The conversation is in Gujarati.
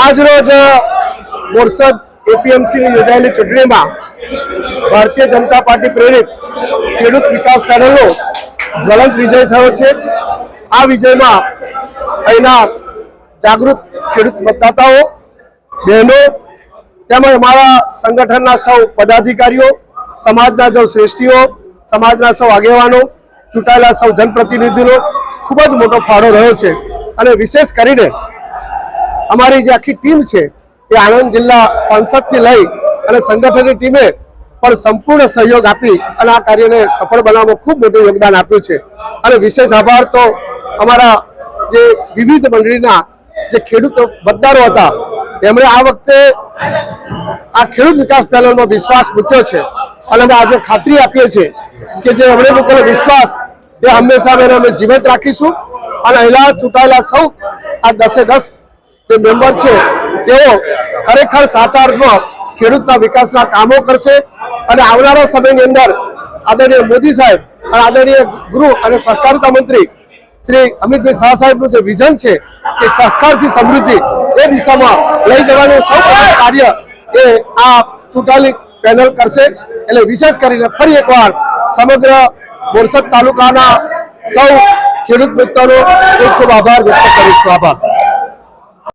આજ રોજ બોરસદ એપીએમસીની યોજાયેલી ચૂંટણીમાં ભારતીય જનતા પાર્ટી પ્રેરિત ખેડૂત વિકાસ પેનલનો જ્વલંત વિજય થયો છે. આ વિજયમાં અહીંના જાગૃત ખેડૂત મતદાતાઓ, બહેનો, તેમજ અમારા સંગઠનના સૌ પદાધિકારીઓ, સમાજના સૌ શ્રેષ્ઠીઓ, સમાજના સૌ આગેવાનો, ચૂંટાયેલા સૌ જનપ્રતિનિધિનો ખૂબ જ મોટો ફાળો રહ્યો છે. અને વિશેષ કરીને અમારી જે આખી ટીમ છે એ આણંદ જિલ્લા સાંસદથી લઈ અને સંગઠનની ટીમે પણ સંપૂર્ણ સહયોગ આપી અને આ કાર્યને સફળ બનાવવામાં ખૂબ મોટું યોગદાન આપ્યું છે. અને વિશેષ આભાર તો અમારા જે વિવિધ મંડળીના જે ખેડૂત મતદારો હતા એમણે આ વખતે આ ખેડૂત વિકાસ પેનલનો વિશ્વાસ મૂક્યો છે. અને અમે આજે ખાતરી આપીએ છીએ કે જે અમને મૂકેલો વિશ્વાસ એ હંમેશા અમે જીવંત રાખીશું. અને અહીંલા ચૂંટાયેલા સૌ આ દસે દસ જે મેમ્બર છે, તેઓ ખરેખર સાચા અર્થમાં ખેડૂતના વિકાસના કામો કરશે અને આવનારા સમયની અંદર આદરણીય મોદી સાહેબ અને આદરણીય ગૃહ અને સહકારિતા મંત્રી શ્રી અમિતભાઈ શાહ સાહેબનું જે વિઝન છે કે સહકારથી સમૃદ્ધિ એ દિશામાં લઈ જવાનું સૌ કાર્ય એ આ ચૂંટાયેલી પેનલ કરશે. એટલે વિશેષ કરીને ફરી એકવાર સમગ્ર બોરસદ તાલુકાના સૌ ખેડૂત મિત્રોનો ખૂબ ખૂબ આભાર વ્યક્ત કરીશું આભાર.